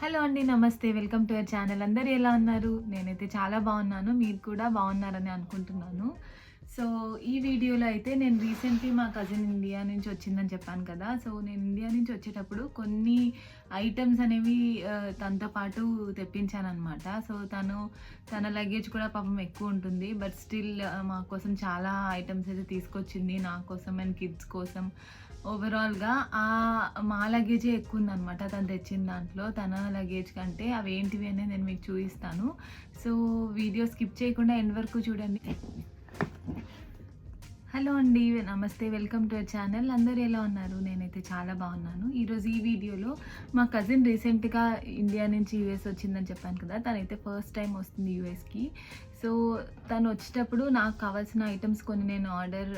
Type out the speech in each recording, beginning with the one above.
Hello అండి నమస్తే. Welcome to our channel. అందరు ఎలా ఉన్నారు? నేనైతే చాలా బాగున్నాను. మీరు కూడా బాగున్నారని అనుకుంటున్నాను. సో ఈ వీడియోలో అయితే నేను రీసెంట్లీ మా కజిన్ ఇండియా నుంచి వచ్చిందని చెప్పాను కదా. సో నేను ఇండియా నుంచి వచ్చేటప్పుడు కొన్ని ఐటమ్స్ అనేవి తనతో పాటు తెప్పించాను అనమాట సో తను తన లగేజ్ కూడా పాపం ఎక్కువ ఉంటుంది. బట్ స్టిల్ మా కోసం చాలా ఐటమ్స్ అయితే తీసుకొచ్చింది. నా కోసం అండ్ కిడ్స్ కోసం. ఓవరాల్గా ఆ మా లగేజే ఎక్కువ ఉందనమాట తను తెచ్చిన దాంట్లో తన లగేజ్ కంటే అవి ఏంటివి అనేది నేను మీకు చూపిస్తాను. సో వీడియో స్కిప్ చేయకుండా ఎండ్ వరకు చూడండి. హలో అండి నమస్తే వెల్కమ్ టు అవర్ ఛానల్. అందరూ ఎలా ఉన్నారు? నేనైతే చాలా బాగున్నాను. ఈరోజు ఈ వీడియోలో మా కజిన్ రీసెంట్గా ఇండియా నుంచి యూఎస్ వచ్చిందని చెప్పాను కదా తనైతే ఫస్ట్ టైం వస్తుంది యూఎస్కి. సో తను వచ్చేటప్పుడు నాకు కావాల్సిన ఐటమ్స్ కొన్ని నేను ఆర్డర్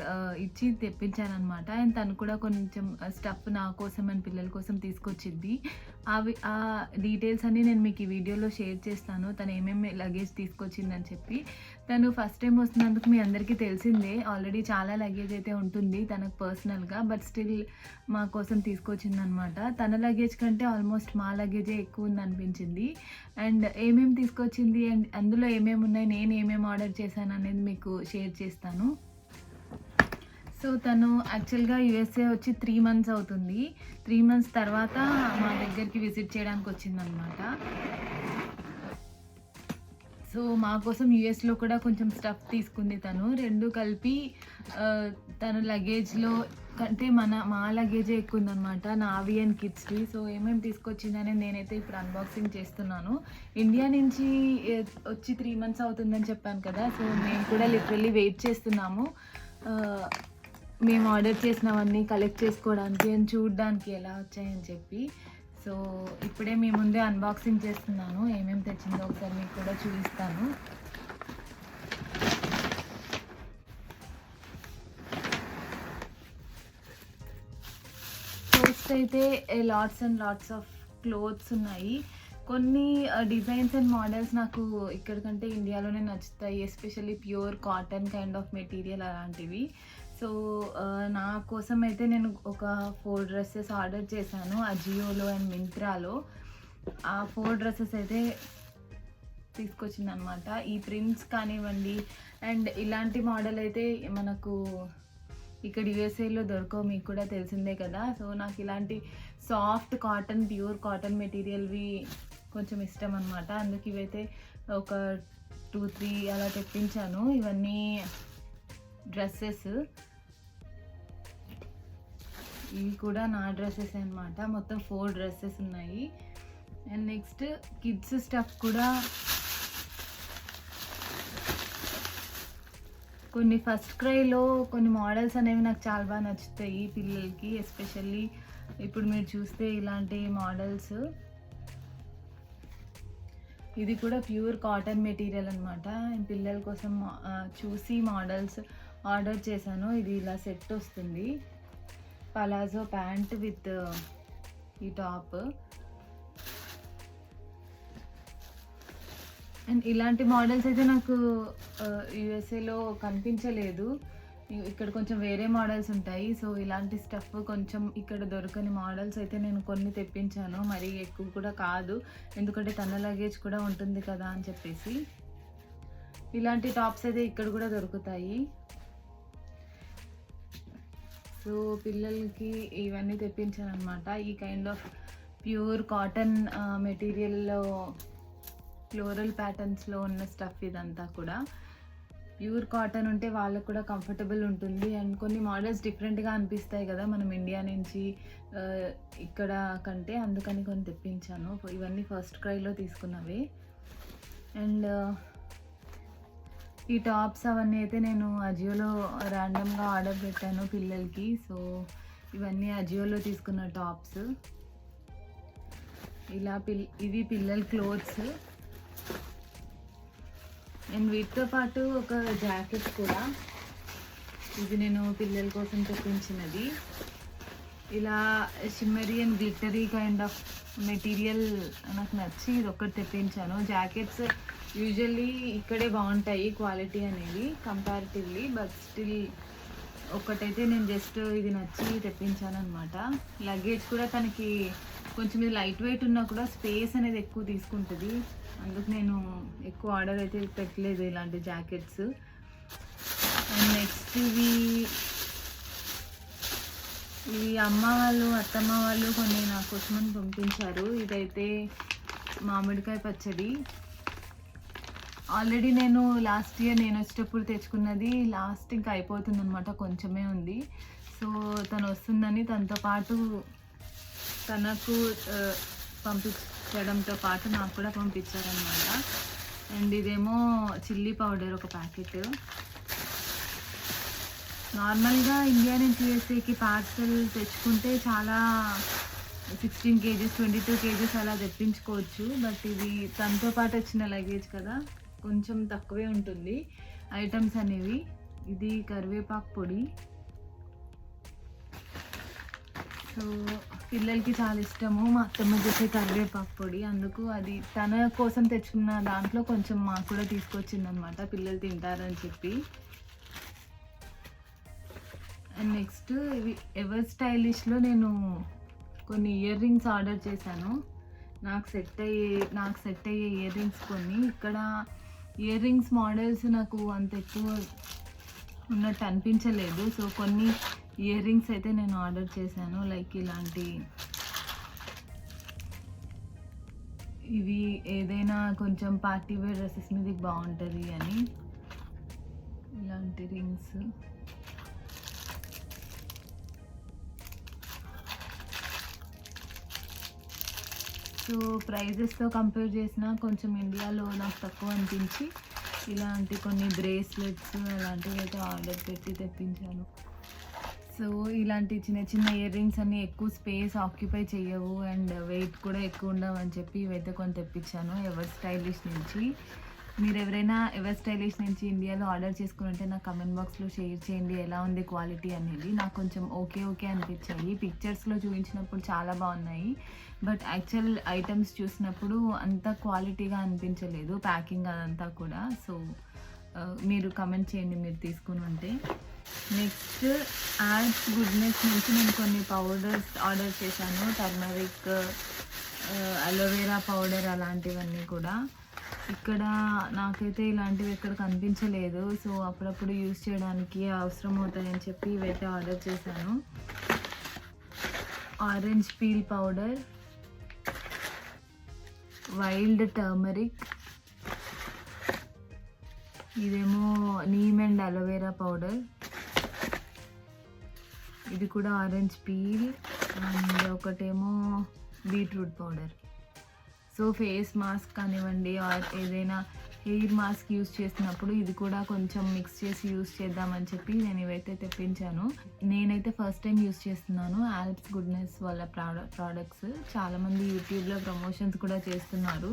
ఇచ్చి తెప్పించాను అనమాట అండ్ తను కూడా కొంచెం స్టఫ్ నా కోసం అండ్ పిల్లల కోసం తీసుకొచ్చింది. అవి ఆ డీటెయిల్స్ అన్నీ నేను మీకు ఈ వీడియోలో షేర్ చేస్తాను. తను ఏమేమి లగేజ్ తీసుకొచ్చిందని చెప్పి. తను ఫస్ట్ టైం వస్తున్నందుకు మీ అందరికీ తెలిసిందే. ఆల్రెడీ చాలా లగేజ్ అయితే ఉంటుంది తనకు పర్సనల్గా బట్ స్టిల్ మా కోసం తీసుకొచ్చిందనమాట తన లగేజ్ కంటే ఆల్మోస్ట్ మా లగేజే ఎక్కువ ఉంది అనిపించింది అండ్ ఏమేమి తీసుకొచ్చింది అండ్ అందులో ఏమేమి ఉన్నాయి నేను ఏమేమి ఆర్డర్ చేశాను అనేది మీకు షేర్ చేస్తాను. సో తను యాక్చువల్గా యుఎస్ఏ వచ్చి త్రీ మంత్స్ అవుతుంది. త్రీ మంత్స్ తర్వాత మా దగ్గరికి విజిట్ చేయడానికి వచ్చిందనమాట సో మా కోసం యూఎస్లో కూడా కొంచెం స్టఫ్ తీసుకుంది తను. రెండు కలిపి తన లగేజ్లో కంటే మన మా లగేజే ఎక్కువ ఉందనమాట నావి అండ్ కిడ్స్వి సో ఏమేమి తీసుకొచ్చిందని నేనైతే ఇప్పుడు అన్బాక్సింగ్ చేస్తున్నాను. ఇండియా నుంచి వచ్చి త్రీ మంత్స్ అవుతుందని చెప్పాను కదా సో మేము కూడా లిటరల్లీ వెయిట్ చేస్తున్నాము. మేము ఆర్డర్ చేసినవన్నీ కలెక్ట్ చేసుకోవడానికి అండ్ చూడడానికి ఎలా వచ్చాయని చెప్పి. సో ఇప్పుడే మీ ముందే అన్బాక్సింగ్ చేస్తున్నాను. ఏమేమి తెచ్చిందో ఒకసారి మీకు కూడా చూపిస్తాను. ఫస్ట్ అయితే lots and lots of clothes ఉన్నాయి. కొన్ని డిజైన్స్ అండ్ మోడల్స్ నాకు ఇక్కడికంటే ఇండియాలోనే నచ్చుతాయి. Especially pure cotton kind of material అలాంటివి. సో నా కోసం అయితే నేను ఒక ఫోర్ డ్రెస్సెస్ ఆర్డర్ చేశాను అజియోలో అండ్ మింత్రాలో. ఆ ఫోర్ డ్రెస్సెస్ అయితే తీసుకొచ్చింది అనమాట ఈ ప్రింట్స్ కానివ్వండి అండ్ ఇలాంటి మోడల్ అయితే మనకు ఇక్కడ యూఎస్ఏలో దొరకవు మీకు కూడా తెలిసిందే కదా. సో నాకు ఇలాంటి సాఫ్ట్ కాటన్ ప్యూర్ కాటన్ మెటీరియల్వి కొంచెం ఇష్టం అనమాట అందుకు ఇవైతే ఒక టూ త్రీ అలా తెప్పించాను. ఇవన్నీ డ్రెస్సెస్. ఇవి కూడా నా డ్రెస్సెస్ అనమాట మొత్తం ఫోర్ డ్రెస్సెస్ ఉన్నాయి. అండ్ నెక్స్ట్ కిడ్స్ స్టఫ్ కూడా కొన్ని ఫస్ట్ క్రైలో కొన్ని మోడల్స్ అనేవి నాకు చాలా బాగా నచ్చుతాయి పిల్లలకి ఎస్పెషల్లీ ఇప్పుడు మీరు చూస్తే ఇలాంటి మోడల్స్. ఇది కూడా ప్యూర్ కాటన్ మెటీరియల్ అనమాట పిల్లల కోసం చూసి మోడల్స్ ఆర్డర్ చేశాను. ఇది ఇలా సెట్ వస్తుంది. పలాజో ప్యాంట్ విత్ ఈ టాప్ అండ్ ఇలాంటి మోడల్స్ అయితే నాకు uh, యుఎస్ఏలో కనిపించలేదు. ఇక్కడ కొంచెం వేరే మోడల్స్ ఉంటాయి. సో ఇలాంటి స్టఫ్ కొంచెం ఇక్కడ దొరకని మోడల్స్ అయితే నేను కొన్ని తెప్పించాను. మరి ఎక్కువ కూడా కాదు. ఎందుకంటే తన లగేజ్ కూడా ఉంటుంది కదా అని చెప్పేసి. ఇలాంటి టాప్స్ అయితే ఇక్కడ కూడా దొరుకుతాయి. సో పిల్లలకి ఇవన్నీ తెప్పించాను అనమాట ఈ కైండ్ ఆఫ్ ప్యూర్ కాటన్ మెటీరియల్లో ఫ్లోరల్ ప్యాటర్న్స్లో ఉన్న స్టఫ్ ఇదంతా కూడా. ప్యూర్ కాటన్ ఉంటే వాళ్ళకు కూడా కంఫర్టబుల్ ఉంటుంది. అండ్ కొన్ని మోడల్స్ డిఫరెంట్గా అనిపిస్తాయి కదా మనం ఇండియా నుంచి ఇక్కడ కంటే. అందుకని కొన్ని తెప్పించాను. ఇవన్నీ ఫస్ట్ క్రైలో తీసుకున్నవి. అండ్ ఈ టాప్స్ అవన్నీ అయితే నేను అజియోలో ర్యాండమ్గా ఆర్డర్ పెట్టాను పిల్లలకి. సో ఇవన్నీ అజియోలో తీసుకున్న టాప్స్. ఇలా పిల్ ఇవి పిల్లల క్లోత్స్. నేను వీటితో పాటు ఒక జాకెట్ కూడా. ఇది నేను పిల్లల కోసం తెప్పించినది. ఇలా shimmery and glittery kind of material నాకు నచ్చి ఇది ఒకటి తెప్పించాను. జాకెట్స్ యూజువల్లీ ఇక్కడే బాగుంటాయి క్వాలిటీ అనేది కంపారిటివ్లీ బట్ స్టిల్ ఒకటైతే నేను జస్ట్ ఇది నచ్చి తెప్పించాను అనమాట లగేజ్ కూడా తనకి కొంచెం ఇది లైట్ వెయిట్ ఉన్నా కూడా స్పేస్ అనేది ఎక్కువ తీసుకుంటుంది. అందుకు నేను ఎక్కువ ఆర్డర్ అయితే పెట్టలేదు ఇలాంటి జాకెట్స్ అండ్ నెక్స్ట్ ఇవి ఇవి అమ్మ వాళ్ళు అత్తమ్మ వాళ్ళు కొన్ని నా కోసమని పంపించారు. ఇదైతే మామిడికాయ పచ్చడి. ఆల్రెడీ నేను లాస్ట్ ఇయర్ నేను వచ్చేటప్పుడు తెచ్చుకున్నది లాస్ట్ ఇంకా అయిపోతుంది అనమాట కొంచెమే ఉంది. సో తను వస్తుందని తనతో పాటు తనకు పంపించడంతో పాటు నాకు కూడా పంపించారనమాట అండ్ ఇదేమో చిల్లీ పౌడర్ ఒక ప్యాకెట్ నార్మల్గా ఇండియా నుంచి యూఎస్ఏకి పార్సల్ తెచ్చుకుంటే చాలా sixteen KGs twenty two KGs అలా తెప్పించుకోవచ్చు. బట్ ఇది తనతో పాటు వచ్చిన లగేజ్ కదా కొంచెం తక్కువే ఉంటుంది. ఐటమ్స్ అనేవి. ఇది కరివేపాకు పొడి. సో పిల్లలకి చాలా ఇష్టము. మా అత్తమ్మ చేసే కరివేపాకు పొడి. అందుకు అది తన కోసం తెచ్చుకున్న దాంట్లో కొంచెం మాకు కూడా తీసుకొచ్చిందనమాట. పిల్లలు తింటారని చెప్పి. అండ్ నెక్స్ట్ ఇవి ఎవర్ స్టైలిష్లో నేను కొన్ని ఇయర్ రింగ్స్ ఆర్డర్ చేశాను. నాకు సెట్ అయ్యే నాకు సెట్ అయ్యే ఇయర్ రింగ్స్ కొన్ని. ఇక్కడ ఇయర్ రింగ్స్ మోడల్స్ నాకు అంత ఎక్కువ ఉన్నట్టు అనిపించలేదు. సో కొన్ని ఇయర్ రింగ్స్ అయితే నేను ఆర్డర్ చేశాను. లైక్ ఇలాంటి ఇవి ఏదైనా కొంచెం పార్టీ వేర్ డ్రెస్సెస్ మీద బాగుంటుంది అని. ఇలాంటి రింగ్స్ సో ప్రైజెస్తో కంపేర్ చేసినా కొంచెం ఇండియాలో నాకు తక్కువ అనిపించి ఇలాంటి కొన్ని బ్రేస్లెట్స్ అలాంటివి అయితే ఆర్డర్ పెట్టి తెప్పించాను. సో ఇలాంటి చిన్న చిన్న ఇయర్ రింగ్స్ అన్ని ఎక్కువ స్పేస్ ఆక్యుపై చేయవు అండ్ వెయిట్ కూడా ఎక్కువ ఉండవు అని చెప్పి ఇవైతే కొన్ని తెప్పించాను ఎవర్ స్టైలిష్ నుంచి. మీరు ఎవరైనా ఎవర్ స్టైలిష్ నుంచి ఇండియాలో ఆర్డర్ చేసుకుంటే నాకు కమెంట్ బాక్స్లో షేర్ చేయండి. ఎలా ఉంది క్వాలిటీ అనేది నాకు కొంచెం ఓకే ఓకే అనిపించాయి. పిక్చర్స్లో చూపించినప్పుడు చాలా బాగున్నాయి. బట్ యాక్చువల్ ఐటమ్స్ చూసినప్పుడు అంత క్వాలిటీగా అనిపించలేదు. ప్యాకింగ్ అదంతా కూడా. సో uh, మీరు కమెంట్ చేయండి మీరు తీసుకుని ఉంటే. నెక్స్ట్ యాడ్స్ గుడ్నెస్ నుంచి నేను కొన్ని పౌడర్స్ ఆర్డర్ చేశాను. టర్మరిక్ అలోవెరా పౌడర్ అలాంటివన్నీ కూడా. ఇక్కడ నాకైతే ఇలాంటివి ఎక్కడ కనిపించలేదు. సో అప్పుడప్పుడు యూస్ చేయడానికి అవసరం అవుతాయని చెప్పి ఇవైతే ఆర్డర్ చేశాను. Orange peel powder wild turmeric ఇదేమో neem and aloe vera powder. ఇది కూడా ఆరెంజ్ పీల్ అండ్ ఒకటేమో beetroot powder. So face mask కానివ్వండి ఆర్ ఏదైనా హెయిర్ మాస్క్ యూస్ చేసినప్పుడు ఇది కూడా కొంచెం మిక్స్ చేసి యూస్ చేద్దామని చెప్పి నేను ఇవైతే తెప్పించాను. నేనైతే ఫస్ట్ టైం యూస్ చేస్తున్నాను ఆల్ప్స్ గుడ్నెస్ వాళ్ళ ప్రోడక్ట్ ప్రోడక్ట్స్. చాలామంది యూట్యూబ్లో ప్రమోషన్స్ కూడా చేస్తున్నారు.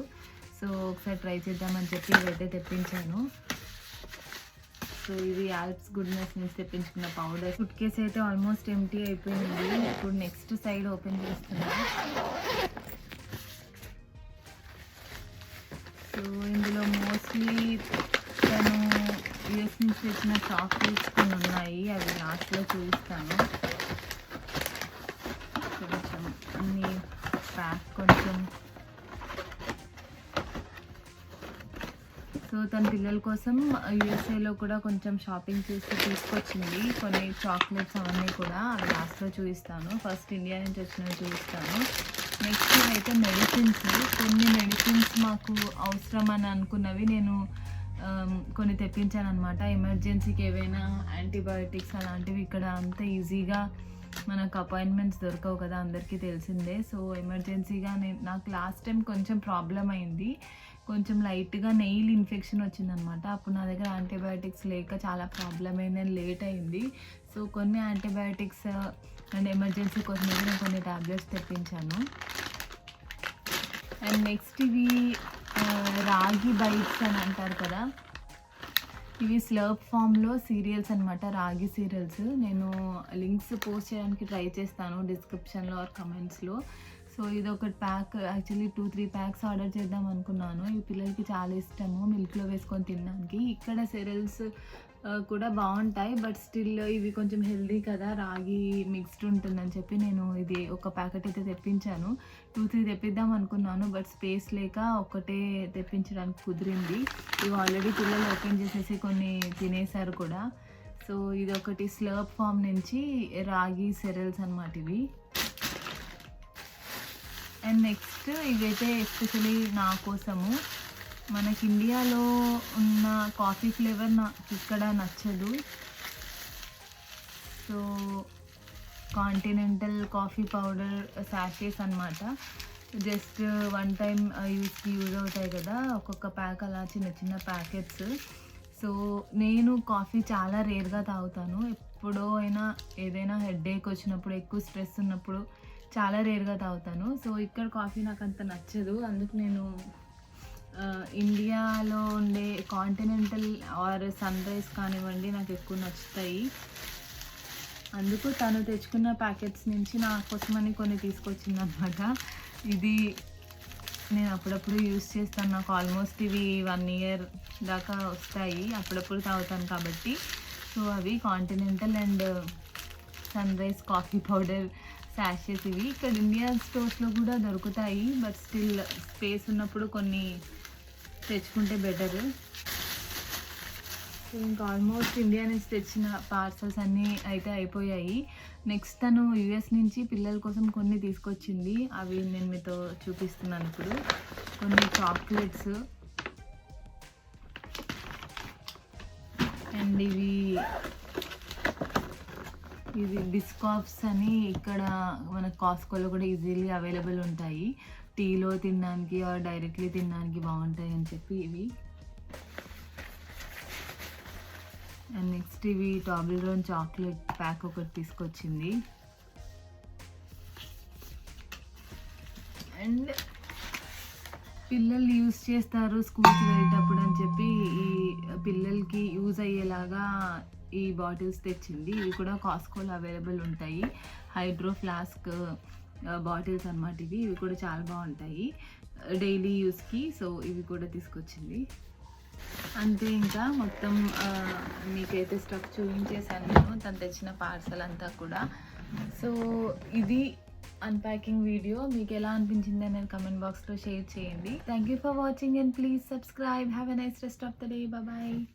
సో ఒకసారి ట్రై చేద్దామని చెప్పి ఇవైతే తెప్పించాను. సో ఇది ఆల్ప్స్ గుడ్నెస్ నుంచి తెప్పించుకున్న పౌడర్. ఫుడ్ కేస్ అయితే ఆల్మోస్ట్ ఎంటీ అయిపోయింది. ఇప్పుడు నెక్స్ట్ సైడ్ ఓపెన్ చేస్తున్నాను సో ఇందులో మోస్ట్లీ తను యూఎస్ నుంచి తెచ్చిన చాక్లెట్స్ కొన్ని ఉన్నాయి. అవి లాస్ట్లో చూపిస్తాను. కొంచెం అన్ని ప్యాక్ కొంచెం. సో తన పిల్లల కోసం యూఎస్ఏలో కూడా కొంచెం షాపింగ్ చేసి తీసుకొచ్చింది. కొన్ని చాక్లెట్స్ అవన్నీ కూడా. అవి లాస్ట్లో చూపిస్తాను. ఫస్ట్ ఇండియా నుంచి వచ్చినవి చూపిస్తాను. నెక్స్ట్ అయితే మెడిసిన్స్ కొన్ని మెడిసిన్స్ మాకు అవసరం అని అనుకున్నవి నేను um, కొన్ని తెప్పించాను అనమాట ఎమర్జెన్సీకి ఏవైనా యాంటీబయోటిక్స్ అలాంటివి ఇక్కడ అంత ఈజీగా మనకు అపాయింట్మెంట్స్ దొరకవు కదా అందరికీ తెలిసిందే. సో ఎమర్జెన్సీగా నేను నాకు లాస్ట్ టైం కొంచెం ప్రాబ్లం అయింది. కొంచెం లైట్గా నెయిల్ ఇన్ఫెక్షన్ వచ్చిందనమాట అప్పుడు నా దగ్గర యాంటీబయాటిక్స్ లేక చాలా ప్రాబ్లం అయింది లేట్ అయింది. సో కొన్ని యాంటీబయాటిక్స్ అండ్ ఎమర్జెన్సీ కోసం నేను కొన్ని టాబ్లెట్స్ తెప్పించాను. అండ్ నెక్స్ట్ ఇవి రాగి బైట్స్ అని అంటారు కదా. ఇవి స్లర్ప్ ఫామ్లో సీరియల్స్ అనమాట రాగి సీరియల్స్ నేను లింక్స్ పోస్ట్ చేయడానికి ట్రై చేస్తాను డిస్క్రిప్షన్లో ఆర్ కమెంట్స్లో. సో ఇది ఒకటి pack actually two three packs order చేద్దాం అనుకున్నాను. ఈ పిల్లలకి చాలా ఇష్టము మిల్క్లో వేసుకొని తినడానికి. ఇక్కడ సెరల్స్ కూడా బాగుంటాయి బట్ స్టిల్ ఇవి కొంచెం హెల్దీ కదా రాగి మిక్స్డ్ ఉంటుందని చెప్పి నేను ఇది ఒక ప్యాకెట్ అయితే తెప్పించాను. టూ త్రీ తెప్పిద్దాం అనుకున్నాను బట్ స్పేస్ లేక ఒక్కటే తెప్పించడానికి కుదిరింది. ఇవి ఆల్రెడీ పిల్లలు ఓపెన్ చేసేసి కొన్ని తినేశారు కూడా. సో ఇది ఒకటి స్లర్ప్ ఫామ్ నుంచి రాగి సెరల్స్ అనమాట ఇవి. అండ్ నెక్స్ట్ ఇవైతే ఎస్పెషలీ నా కోసము. మనకి ఇండియాలో ఉన్న కాఫీ ఫ్లేవర్ నాకు ఇక్కడ నచ్చదు. సో కాంటినెంటల్ కాఫీ పౌడర్ శాషేస్ అనమాట జస్ట్ వన్ టైం యూస్కి యూజ్ అవుతాయి కదా. ఒక్కొక్క ప్యాక్ అలా చిన్న చిన్న ప్యాకెట్స్ సో నేను కాఫీ చాలా రేర్గా తాగుతాను. ఎప్పుడో అయినా ఏదైనా హెడేక్ వచ్చినప్పుడు ఎక్కువ స్ట్రెస్ ఉన్నప్పుడు చాలా రేర్గా తాగుతాను. సో ఇక్కడ కాఫీ నాకు అంత నచ్చదు. అందుకు నేను ఇండియాలో ఉండే కాంటినెంటల్ ఆర్ సన్ రైజ్ కానివ్వండి నాకు ఎక్కువ నచ్చుతాయి. అందుకు తను తెచ్చుకున్న ప్యాకెట్స్ నుంచి నా కోసమని కొన్ని తీసుకొచ్చింది అనమాట ఇది నేను అప్పుడప్పుడు యూస్ చేస్తాను. నాకు ఆల్మోస్ట్ ఇవి వన్ ఇయర్ దాకా వస్తాయి. అప్పుడప్పుడు తాగుతాను కాబట్టి. సో అవి continental and Sunrise coffee powder శాషెస్ ఇవి. ఇక్కడ ఇండియన్ స్టోర్స్లో కూడా దొరుకుతాయి బట్ స్టిల్ స్పేస్ ఉన్నప్పుడు కొన్ని తెచ్చుకుంటే బెటర్ సో ఇంకా ఆల్మోస్ట్ ఇండియా నుంచి తెచ్చిన పార్సల్స్ అన్నీ అయితే అయిపోయాయి. నెక్స్ట్ తను యుఎస్ నుంచి పిల్లల కోసం కొన్ని తీసుకొచ్చింది. అవి నేను మీతో చూపిస్తున్నాను ఇప్పుడు. కొన్ని చాక్లెట్స్ అండ్ ఇవి ఇది బిస్కాప్స్ అని ఇక్కడ మన కాస్కోలో కూడా ఈజీలీ అవైలబుల్ ఉంటాయి. టీలో తినడానికి ఆర్ డైరెక్ట్లీ తినడానికి బాగుంటాయి అని చెప్పి ఇవి. అండ్ నెక్స్ట్ ఇవి టాబిల్రోన్ చాక్లెట్ ప్యాక్ ఒకటి తీసుకొచ్చింది. అండ్ పిల్లలు యూజ్ చేస్తారు స్కూల్కి వెళ్ళేటప్పుడు అని చెప్పి ఈ పిల్లలకి యూజ్ అయ్యేలాగా ఈ బాటిల్స్ తెచ్చింది. ఇవి కూడా కాస్కోలో అవైలబుల్ ఉంటాయి. హైడ్రో ఫ్లాస్క్ బాటిల్స్ అన్నమాట ఇవి. ఇవి కూడా చాలా బాగుంటాయి. డైలీ యూస్కి. సో ఇవి కూడా తీసుకొచ్చింది. అంతే ఇంకా మొత్తం మీకైతే స్టఫ్ చూపించేసాను నేను. తను తెచ్చిన పార్సల్ అంతా కూడా. సో ఇది అన్ప్యాకింగ్ వీడియో. మీకు ఎలా అనిపించింది అనేది కమెంట్ బాక్స్లో షేర్ చేయండి. Thank you for watching and please subscribe have a nice rest of the day bye